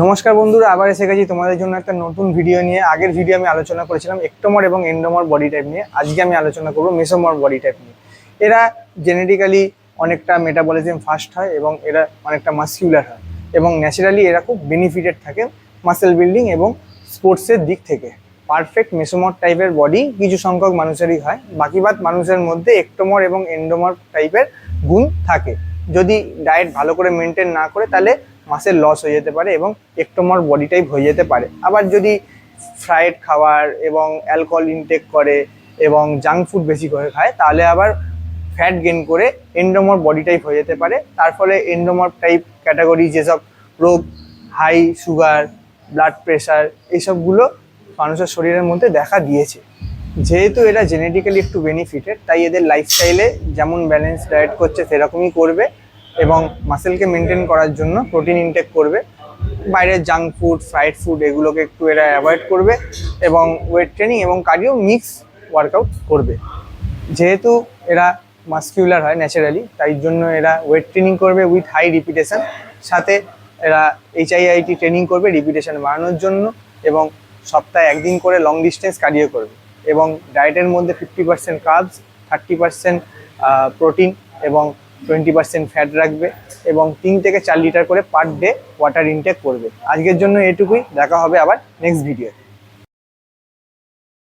নমস্কার বন্ধুরা, আবার এসে গেছি তোমাদের জন্য একটা নতুন ভিডিও নিয়ে। আগের ভিডিও আমি আলোচনা করেছিলাম একটোমর এবং এন্ডোমর বডি টাইপ নিয়ে। আজকে আমি আলোচনা করব মেসোমর বডি টাইপ নিয়ে। এরা জেনেটিক্যালি অনেকটা মেটাবলিজম ফাস্ট হয় এবং এরা অনেকটা মাস্কিউলার হয় এবং ন্যাচারালি এরা খুব বেনিফিটেড থাকে মাসেল বিল্ডিং এবং স্পোর্টসের দিক থেকে। পারফেক্ট মেসোমর টাইপের বডি কিছু সংখ্যক মানুষেরই হয়। বাকিবাদ মানুষের মধ্যে একটোমর এবং এন্ডোমর টাইপের গুণ থাকে। যদি ডায়েট ভালো করে মেনটেন না করে, তাহলে মাসের লস হয়ে যেতে পারে এবং একটোমর বডি টাইপ হয়ে যেতে পারে। আবার যদি ফ্রাইড খাবার এবং অ্যালকোহল ইনটেক করে এবং জাঙ্ক ফুড বেশি করে খায়, তাহলে আবার ফ্যাট গেন করে এন্ডোমর বডি টাইপ হয়ে যেতে পারে। তার ফলে এন্ডোমর টাইপ ক্যাটাগরি যেসব রোগ হাই সুগার ব্লাড প্রেশার এইসবগুলো মানুষের শরীরের মধ্যে দেখা দিয়েছে। যেহেতু এরা জেনেটিক্যালি একটু বেনিফিটেড তাই এদের লাইফস্টাইলে যেমন ব্যালেন্স ডায়েট করছে, সেরকমই করবে। এবং মাসেলকে মেনটেন করার জন্য প্রোটিন ইনটেক করবে। বাইরের জাঙ্ক ফুড ফ্রাইড ফুড এগুলোকে একটু এরা অ্যাভয়েড করবে এবং ওয়েট ট্রেনিং এবং কার্ডিও মিক্স ওয়ার্কআউট করবে। যেহেতু এরা মাস্কিউলার হয় ন্যাচারালি তাই জন্য এরা ওয়েট ট্রেনিং করবে উইথ হাই রিপিটেশন সাথে এরা এইচআইআইটি ট্রেনিং করবে রিপিটেশন বাড়ানোর জন্য এবং সপ্তাহে একদিন করে লং ডিস্টেন্স কার্ডিও করবে এবং ডায়েটের মধ্যে fifty percent carbs thirty percent protein এবং টোয়েন্টি পার্সেন্ট ফ্যাট রাখবে এবং তিন থেকে চার লিটার করে পার ডে ওয়াটার ইনটেক করবে। আজকের জন্য এটুকুই, দেখা হবে আবার নেক্সট ভিডিও